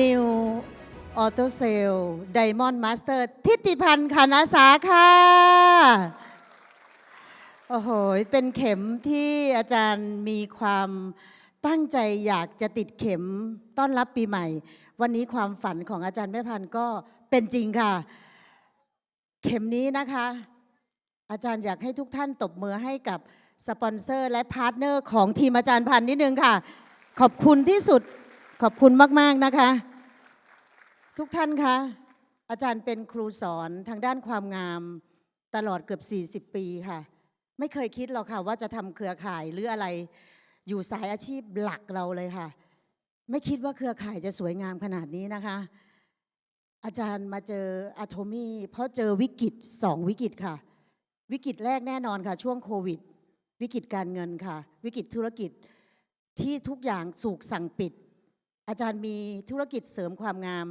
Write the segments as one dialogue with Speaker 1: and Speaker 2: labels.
Speaker 1: นิวออโตเซลไดมอนด์มาสเตอร์ทิติพันธ์คณสาค่ะโอ้โห เป็นเข็มที่อาจารย์มีความตั้งใจอยากจะติดเข็มต้อนรับปีใหม่ วันนี้ความฝันของอาจารย์แม่พันธ์ก็เป็นจริงค่ะ เข็มนี้นะคะ อาจารย์อยากให้ทุกท่านตบมือให้กับสปอนเซอร์และพาร์ทเนอร์ของทีมอาจารย์พันธ์นิดนึงค่ะ ขอบคุณที่สุด ขอบคุณมาก ๆ นะคะ ทุกท่านคะอาจารย์เป็นครูสอนทางด้านความงามตลอดเกือบ 40 ปีค่ะ ไม่เคยคิดหรอกค่ะ ว่าจะทำเครือข่ายหรืออะไร อยู่สายอาชีพหลักเราเลยค่ะ ไม่คิดว่าเครือข่ายจะสวยงามขนาดนี้นะคะ อาจารย์มาเจออะโทมี่เพราะเจอวิกฤตสองวิกฤตค่ะ วิกฤตแรกแน่นอนค่ะ ช่วงโควิด วิกฤตการเงินค่ะ วิกฤตธุรกิจที่ทุกอย่างสูกสั่งปิด อาจารย์มีธุรกิจเสริมความงาม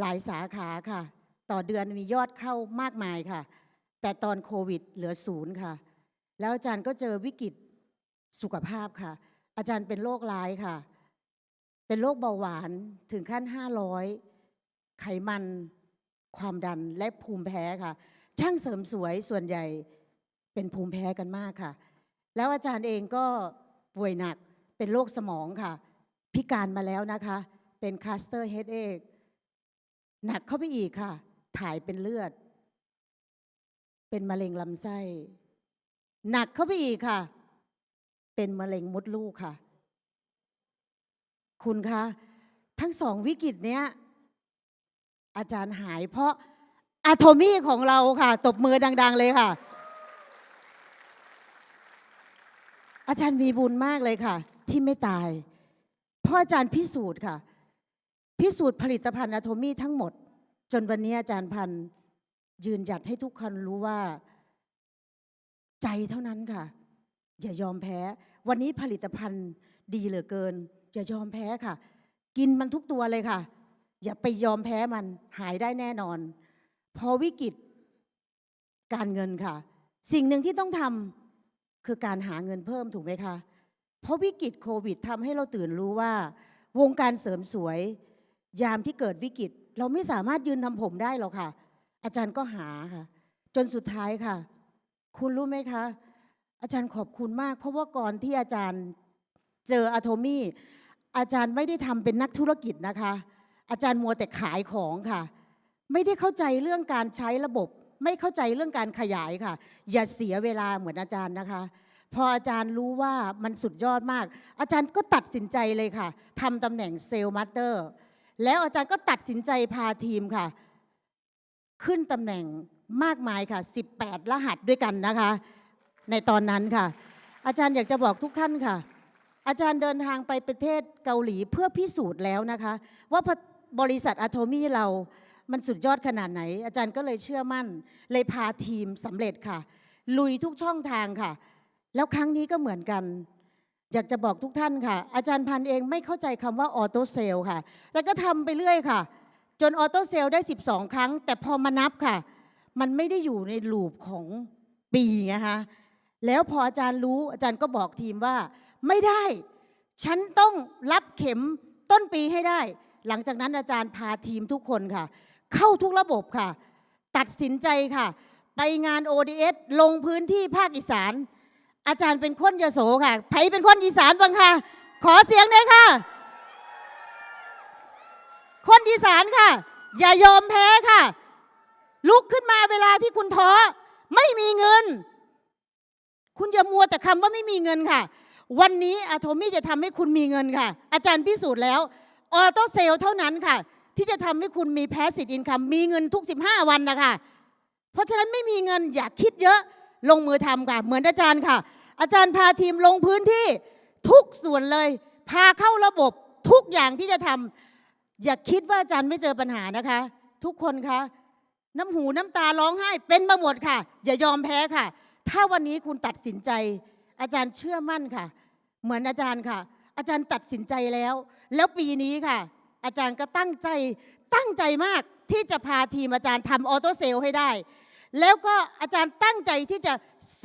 Speaker 1: หลายสาขาค่ะ ต่อเดือนมียอดเข้ามากมายค่ะ แต่ตอนโควิดเหลือศูนย์ค่ะ แล้วอาจารย์ก็เจอวิกฤตสุขภาพค่ะ อาจารย์เป็นโรคร้ายค่ะ เป็นโรคเบาหวานถึงขั้น 500 ไขมัน ความดันและภูมิแพ้ค่ะ ช่างเสริมสวยส่วนใหญ่เป็นภูมิแพ้กันมากค่ะ แล้วอาจารย์เองก็ป่วยหนักเป็นโรคสมองค่ะ พิการมาแล้วนะคะ เป็นคาสเตอร์เฮดเอกหนักเข้าไปอีกค่ะ ถ่ายเป็นเลือด เป็นมะเร็งลำไส้ หนักเข้าไปอีกค่ะ เป็นมะเร็งมดลูกค่ะ คุณคะ ทั้งสองวิกฤตเนี้ย อาจารย์หายเพราะอะโทมี่ของเราค่ะ ตบมือดัง ๆ เลยค่ะ อาจารย์มีบุญมากเลยค่ะ ที่ไม่ตาย พราะอาจารย์พิสูจน์ค่ะ พิสูจน์ผลิตภัณฑ์อะโทมี่ทั้งหมด จนวันนี้อาจารย์พันธ์ยืนหยัดให้ทุกคนรู้ว่า ใจเท่านั้นค่ะ อย่ายอมแพ้ วันนี้ผลิตภัณฑ์ดีเหลือเกิน อย่ายอมแพ้ค่ะ กินมันทุกตัวเลยค่ะ อย่าไปยอมแพ้มันหายได้แน่นอน พอวิกฤตการเงินค่ะ สิ่งหนึ่งที่ต้องทำคือการหาเงินเพิ่มถูกไหมคะ เพราะวิกฤตโควิดทำให้เราตื่นรู้ว่า วงการเสริมสวย ยามที่เกิดวิกฤต เราไม่สามารถยืนทำผมได้หรอกค่ะ อาจารย์ก็หาค่ะ จนสุดท้ายค่ะ คุณรู้ไหมคะ อาจารย์ขอบคุณมาก เพราะว่าก่อนที่อาจารย์เจออะโทมี่อาจารย์ไม่ได้ทำเป็นนักธุรกิจนะคะ อาจารย์มัวแต่ขายของค่ะ ไม่ได้เข้าใจเรื่องการใช้ระบบ ไม่เข้าใจเรื่องการขยายค่ะ อย่าเสียเวลาเหมือนอาจารย์นะคะ พออาจารย์รู้ว่ามันสุดยอดมาก อาจารย์ก็ตัดสินใจเลยค่ะทำตำแหน่งเซลล์มาสเตอร์แล้วอาจารย์ก็ตัดสินใจพาทีมค่ะ ขึ้นตำแหน่งมากมายค่ะ 18 รหัสด้วยกันนะคะ ในตอนนั้นค่ะ อาจารย์อยากจะบอกทุกท่านค่ะ อาจารย์เดินทางไปประเทศเกาหลีเพื่อพิสูจน์แล้วนะคะ ว่าบริษัทอะโทมี่เรามันสุดยอดขนาดไหน อาจารย์ก็เลยเชื่อมั่น เลยพาทีมสำเร็จค่ะ ลุยทุกช่องทางค่ะ แล้วครั้งนี้ก็เหมือนกัน อยากจะบอกทุกท่านค่ะ อาจารย์พันธ์เองไม่เข้าใจคำว่าออโตเซลค่ะ แต่ก็ทำไปเรื่อยค่ะ จนออโตเซลได้ 12 ครั้ง แต่พอมานับค่ะ มันไม่ได้อยู่ในลูปของปีไงคะแล้วพออาจารย์รู้อาจารย์ก็บอกทีมว่า ไม่ได้ ฉันต้องรับเข็มต้นปีให้ได้ หลังจากนั้นอาจารย์พาทีมทุกคนค่ะ เข้าทุกระบบค่ะ ตัดสินใจค่ะ ไปงาน ODS ลงพื้นที่ภาคอีสาน อาจารย์เป็นคนยโสค่ะไผเป็นคนอีสานบ้างค่ะ ขอเสียงหน่อยค่ะ คนอีสานค่ะ อย่ายอมแพ้ค่ะ ลุกขึ้นมาเวลาที่คุณท้อไม่มีเงิน คุณอย่ามัวแต่คำว่าไม่มีเงินค่ะ วันนี้อะโทมี่จะทำให้คุณมีเงินค่ะ อาจารย์พิสูจน์แล้ว ออโตเซลเท่านั้นค่ะ ที่จะทำให้คุณมีแพสซีฟอินคัมมีเงินทุก 15 วันนะคะ เพราะฉะนั้นไม่มีเงินอย่าคิดเยอะลงมือทำค่ะ เหมือนอาจารย์ค่ะ อาจารย์พาทีมลงพื้นที่ทุกส่วนเลย พาเข้าระบบทุกอย่างที่จะทำอย่าคิดว่าอาจารย์ไม่เจอปัญหานะคะ ทุกคนคะน้ำหูน้ำตาร้องไห้เป็นมาหมดค่ะ อย่ายอมแพ้ค่ะ ถ้าวันนี้คุณตัดสินใจ อาจารย์เชื่อมั่นค่ะ เหมือนอาจารย์ค่ะ อาจารย์ตัดสินใจแล้ว แล้วปีนี้ค่ะ อาจารย์ก็ตั้งใจตั้งใจมากที่จะพาทีมอาจารย์ทำออโตเซลให้ได้ แล้วก็อาจารย์ตั้งใจที่จะ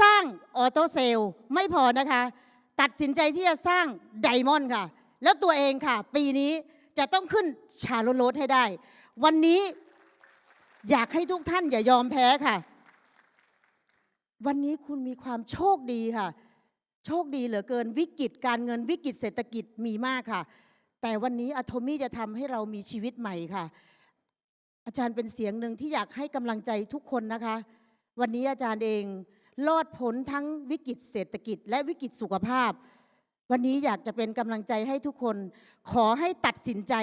Speaker 1: สร้างออโตเซลไม่พอนะคะ ตัดสินใจที่จะสร้างไดมอนด์ค่ะ แล้วตัวเองค่ะ ปีนี้จะต้องขึ้นชาโลโรดให้ได้ วันนี้อยากให้ทุกท่านอย่ายอมแพ้ค่ะ วันนี้คุณมีความโชคดีค่ะ โชคดีเหลือเกินวิกฤตการเงินวิกฤตเศรษฐกิจมีมากค่ะ แต่วันนี้อะโทมี่จะทำให้เรามีชีวิตใหม่ค่ะ อาจารย์เป็นเสียงหนึ่งที่อยากให้กำลังใจทุกคนนะคะ วันนี้อาจารย์เองรอดพ้นทั้งวิกฤตเศรษฐกิจ และวิกฤตสุขภาพ วันนี้อยากจะเป็นกำลังใจให้ทุกคน ขอให้ตัดสินใจ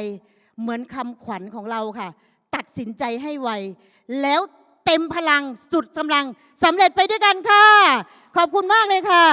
Speaker 1: เหมือนคำขวัญของเราค่ะ ตัดสินใจให้ไวแล้วเต็มพลังสุดกำลังสำเร็จไปด้วยกันค่ะ ขอบคุณมากเลยค่ะ